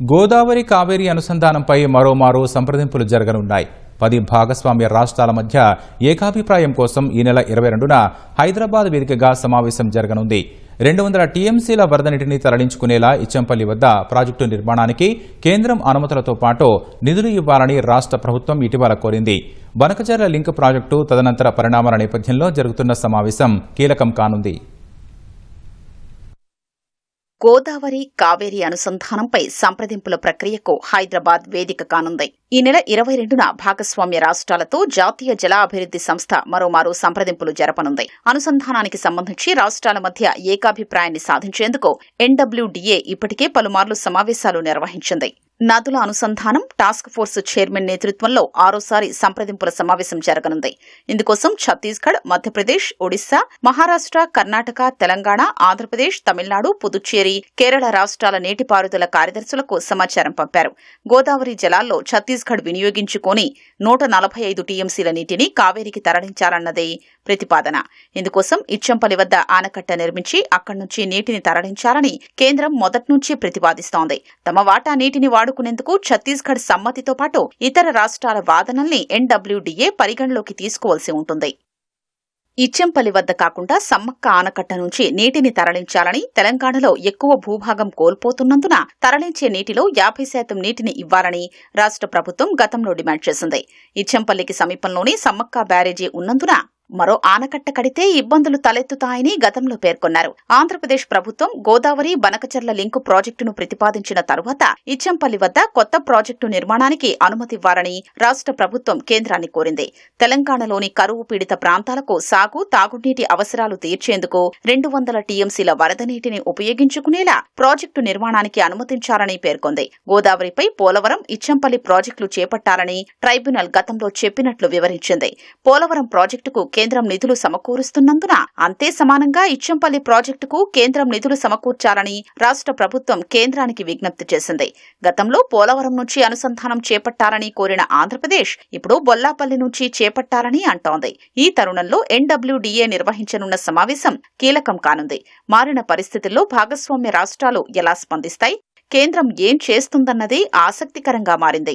గోదావరి కావేరీ అనుసంధానంపై మరోమారు సంప్రదింపులు జరగనున్నాయి. పది భాగస్వామ్య రాష్ట్రాల మధ్య ఏకాభిప్రాయం కోసం ఈ నెల ఇరవై రెండున హైదరాబాద్ వేదికగా సమావేశం జరగనుంది. రెండు వందల టీఎంసీల వరద నీటిని తరలించుకునేలా ఇచ్చంపల్లి వద్ద ప్రాజెక్టు నిర్మాణానికి కేంద్రం అనుమతులతో పాటు నిధులు ఇవ్వాలని రాష్ట్ర ప్రభుత్వం ఇటీవల కోరింది. బనకచర్ల లింక్ ప్రాజెక్టు తదనంతర పరిణామాల నేపథ్యంలో జరుగుతున్న సమావేశం కీలకం కానుంది. గోదావరి కావేరి అనుసంధానంపై సంప్రదింపుల ప్రక్రియకు హైదరాబాద్ వేదిక కానుంది. ఈ నెల ఇరవై రెండున భాగస్వామ్య రాష్ట్రాలతో జాతీయ జల అభివృద్ది సంస్థ మరోమారు సంప్రదింపులు జరపనుంది. అనుసంధానానికి సంబంధించి రాష్ట్రాల మధ్య ఏకాభిప్రాయాన్ని సాధించేందుకు ఎన్డబ్ల్యూడీఏ ఇప్పటికే పలుమార్లు సమావేశాలు నిర్వహించింది. నదుల అనుసంధానం టాస్క్ ఫోర్స్ చైర్మన్ నేతృత్వంలో ఆరోసారి సంప్రదింపుల సమావేశం జరగనుంది. ఇందుకోసం ఛత్తీస్గఢ్ మధ్యప్రదేశ్ ఒడిశా మహారాష్ట్ర కర్ణాటక తెలంగాణ ఆంధ్రప్రదేశ్ తమిళనాడు పుదుచ్చేరి కేరళ రాష్ట్రాల నీటిపారుదల కార్యదర్శులకు సమాచారం పంపారు. గోదావరి జలాల్లో ఛత్తీస్గఢ్ వినియోగించుకొని నూట నలభై ఐదు టీఎంసీల నీటిని కావేరికి తరలించాలన్నదే ప్రతిపాదన. ఇందుకోసం ఇచ్చంపల్లి వద్ద ఆనకట్ట నిర్మించి అక్కడి నుంచి నీటిని తరలించాలని కేంద్రం మొదట్నుంచి ప్రతిపాదిస్తోంది. తమ వాటా నీటిని కాపాడుకునేందుకు ఛత్తీస్గఢ్ సమ్మతితో పాటు ఇతర రాష్ట్రాల వాదనల్ని ఎన్డబ్ల్యూడీఏ పరిగణలోకి తీసుకోవాల్సి ఉంటుంది. ఇచ్చెంపల్లి వద్ద కాకుండా సమ్మక్క ఆనకట్ట నుంచి నీటిని తరలించాలని తెలంగాణలో ఎక్కువ భూభాగం కోల్పోతున్నందున తరలించే నీటిలో యాభై శాతం నీటిని ఇవ్వాలని రాష్ట్ర ప్రభుత్వం గతంలో డిమాండ్ చేసింది. ఇచ్చెంపల్లికి సమీపంలోనే సమ్మక్క బ్యారేజీ ఉన్నందున మరో ఆనకట్ట కడితే ఇబ్బందులు తలెత్తుతాయని గతంలో పేర్కొన్నారు. ఆంధ్రప్రదేశ్ ప్రభుత్వం గోదావరి బనకచర్ల లింకు ప్రాజెక్టును ప్రతిపాదించిన తరువాత ఇచ్చంపల్లి వద్ద కొత్త ప్రాజెక్టు నిర్మాణానికి అనుమతివ్వాలని రాష్ట్ర ప్రభుత్వం కేంద్రాన్ని కోరింది. తెలంగాణలోని కరువు పీడిత ప్రాంతాలకు సాగు తాగునీటి అవసరాలు తీర్చేందుకు రెండు వందల టీఎంసీల వరద నీటిని ఉపయోగించుకునేలా ప్రాజెక్టు నిర్మాణానికి అనుమతించాలని పేర్కొంది. గోదావరిపై పోలవరం ఇచ్చంపల్లి ప్రాజెక్టులు చేపట్టాలని ట్రైబ్యునల్ గతంలో చెప్పినట్లు వివరించింది. పోలవరం ప్రాజెక్టుకు కేంద్రం నిధులు సమకూరుస్తున్నందున అంతే సమానంగా ఇచ్చంపల్లి ప్రాజెక్టుకు కేంద్రం నిధులు సమకూర్చాలని రాష్ట్ర ప్రభుత్వం కేంద్రానికి విజ్ఞప్తి చేసింది. గతంలో పోలవరం నుంచి అనుసంధానం చేపట్టాలని కోరిన ఆంధ్రప్రదేశ్ ఇప్పుడు బొల్లాపల్లి నుంచి చేపట్టాలని అంటోంది. ఈ తరుణంలో ఎన్డబ్ల్యూడీఏ నిర్వహించనున్న సమావేశం కీలకం కానుంది. మారిన పరిస్థితుల్లో భాగస్వామ్య రాష్ట్రాలు ఎలా స్పందిస్తాయి? కేంద్రం ఏం చేస్తుందన్నది ఆసక్తికరంగా మారింది.